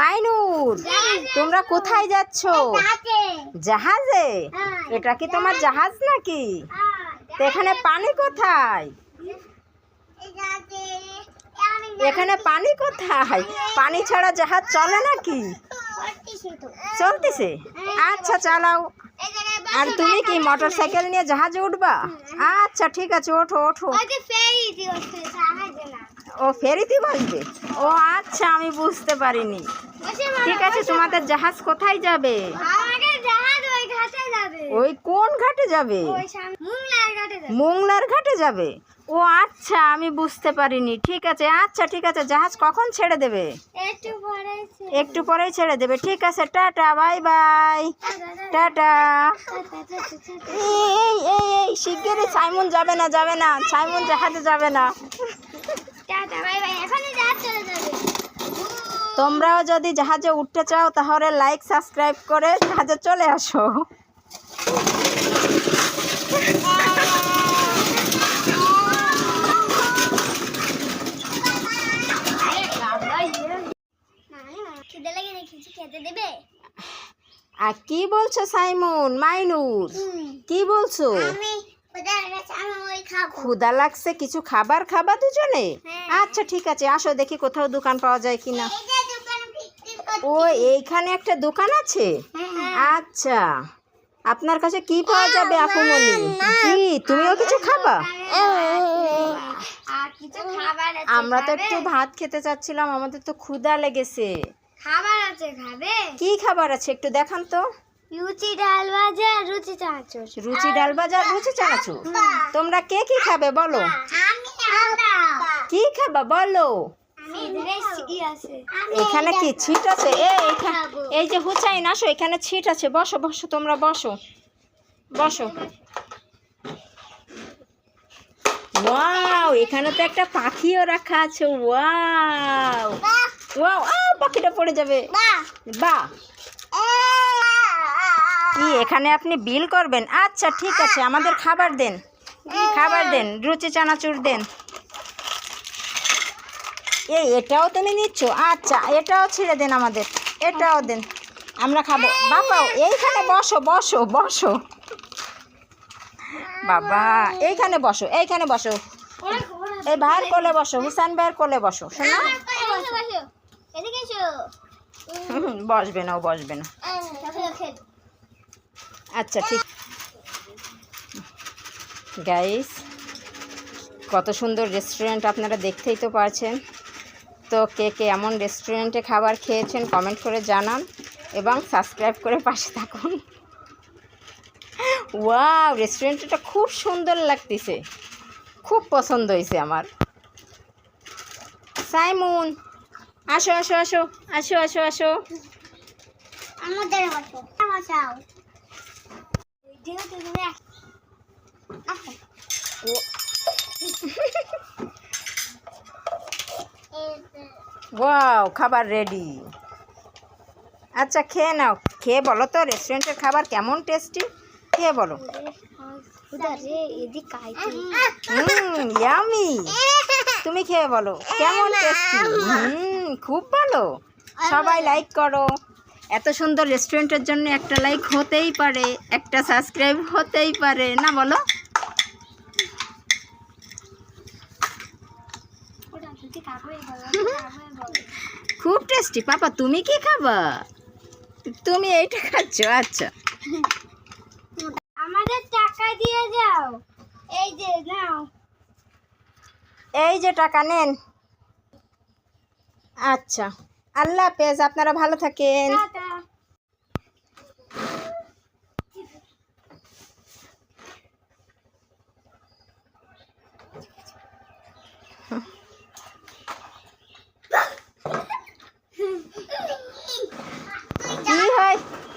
মাইনুর তোমরা কোথায় যাচ্ছ? জাহাজে? এটা কি তোমার জাহাজ নাকি? তো এখানে পানি কোথায়? এখানে পানি কোথায়? পানি ছাড়া জাহাজ চলে নাকি? চলতেছে। আচ্ছা চালাও। আর তুমি কি মোটর সাইকেল নিয়ে জাহাজে উঠবা? আচ্ছা ঠিক আছে, ওঠো ওঠো। ও ফেরিতে বসবে ও আচ্ছা আমি বুঝতে পারিনি। ঠিক আছে তোমাদের জাহাজ কোথায় যাবে? ওই কোন ঘাটে যাবে? মোংলার ঘাটে যাবে। ও আচ্ছা আমি বুঝতে পারিনি। ঠিক আছে আচ্ছা ঠিক আছে জাহাজ কখন ছেড়ে দেবে? একটু পরে একটু পরেই ছেড়ে দেবে। ঠিক আছে টাটা বাই বাই। টাটা। এই এই এই শিগগিরই সাইমন যাবে না যাবে না। সাইমন জাহাজে যাবে না টাটা বাই বাই এখনই জাহাজ চলে যাবে তোমরাও যদি জাহাজে উঠতে চাও তাহলে লাইক সাবস্ক্রাইব করে জাহাজে চলে আসো। আর কি বলছো সাইমন? মাইনুর কি বলছো? ক্ষুদা লাগছে কিছু খাবার খাবা দুজনে? হ্যাঁ। আচ্ছা ঠিক আছে আসো দেখি কোথাও দোকান পাওয়া যায় কিনা। ও এইখানে একটা দোকান আছে? আচ্ছা। আপনার কাছে কি পাওয়া যাবে আপুমনি জি তুমিও কিছু খাবা? আমরা তো একটু ভাত খেতে চাচ্ছিলাম আমাদের তো ক্ষুধা লেগেছে। খাবার আছে খাবে? কি খাবার আছে একটু দেখান তো। লুচি ডাল ভাজা আর চানাচুর। রুচি ডাল ভাজা রুচি চানাচুর? তোমরা কে কি খাবে বলো? কি খাবা বলো? এখানে কি ছিট আছে? এই যে হুচাইন আসো এখানে ছিট আছে। বসো বসো তোমরা বসো। বসো। ওয়াও এখানে তো একটা পাখিও রাখা আছে। ওয়াও। ওয়াও আ পাখিটা পড়ে যাবে। বা কি এখানে আপনি বিল করবেন? আচ্ছা ঠিক আছে আমাদের খাবার দেন। খাবার দেন রুচি চানাচুর দেন। এই এটাও তুমি নিচ্ছ? আচ্ছা এটাও ছেড়ে দেন আমাদের। এটাও দেন। আমরা খাব। বাবা এইখানে বসো বসো বসো। বাবা এইখানে বসো এইখানে বসো। এই ভাইয়ের কোলে বসো হুসান ভাইয়ের কোলে বসো শোনো। বসবে না ও বসবে না। আচ্ছা ঠিক। গাইস কত সুন্দর রেস্টুরেন্ট আপনারা দেখতেই তো পারছেন। তো কে কে এমন রেস্টুরেন্টে খাবার খেয়েছেন কমেন্ট করে জানান এবং সাবস্ক্রাইব করে পাশে থাকুন। ওয়াও রেস্টুরেন্টটা খুব সুন্দর লাগতেছে। খুব পছন্দ হয়েছে আমার। সাইমুন, আসো আসো আসো আসো আসো আসো। আমাদের এদিকে তো তুমি ওয়াও খাবার রেডি আচ্ছা খেয়ে নাও। খেয়ে বলো তো রেস্টুরেন্টের খাবার কেমন টেস্টি খেয়ে বলো। হুম ইয়ামি তুমি খেয়ে বলো কেমন টেস্টি হুম খুব ভালো। সবাই লাইক করো। এত সুন্দর রেস্টুরেন্টের জন্য একটা লাইক হতেই পারে একটা সাবস্ক্রাইব হতেই পারে না বলো? খুব টেস্টি পাপা তুমি কি খাবা? তুমি এইটা খাচ্ছ আচ্ছা। আমাদের টাকা দিয়ে যাও। এই যে নাও। এই যে টাকা নেন। আচ্ছা। আল্লাহ হাফেজ আপনারা ভালো থাকেন টাটা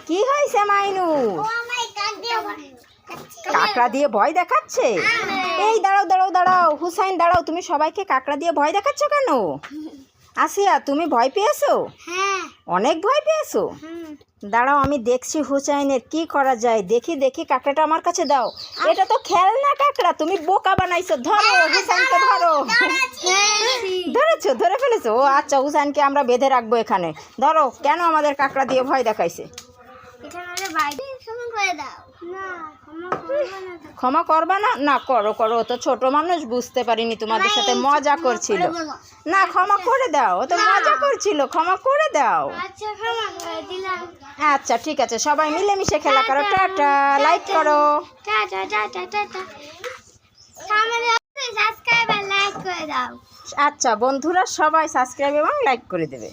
কি হয় মাইনু। গড কাকড়া দিয়ে ভয় দেখাচ্ছে? এই দাঁড়াও দাঁড়াও দাঁড়াও। হুসাইন দাঁড়াও তুমি সবাইকে কাকড়া দিয়ে ভয় দেখাচ্ছ কেন? আসিয়া তুমি ভয় পেয়েছ? হ্যাঁ। অনেক ভয় পেয়েছ? দাঁড়াও আমি দেখছি হুসাইনের কি করা যায়। দেখি দেখি কাঁকড়াটা আমার কাছে দাও। এটা তো খেলনা কাঁকড়া তুমি বোকা বানাইছো। ধরো হুসাইনকে ধরো ধরেছো। ধরে ফেলেছো? ও আচ্ছা হুসাইনকে আমরা বেঁধে রাখব এখানে। ধরো কেন আমাদের কাঁকড়া দিয়ে ভয় দেখাইছে? ক্ষমা করব না? না করো করো। তো ছোট মানুষ বুঝতে পারিনি তোমাদের সাথে মজা করছিল। না ক্ষমা করে দাও। ও তো মজা করছিল ক্ষমা করে দাও। আচ্ছা আচ্ছা ঠিক আছে সবাই মিলেমিশে খেলা করো। টাটা। লাইক করো। আচ্ছা বন্ধুরা সবাই সাবস্ক্রাইব এবং লাইক করে দেবে।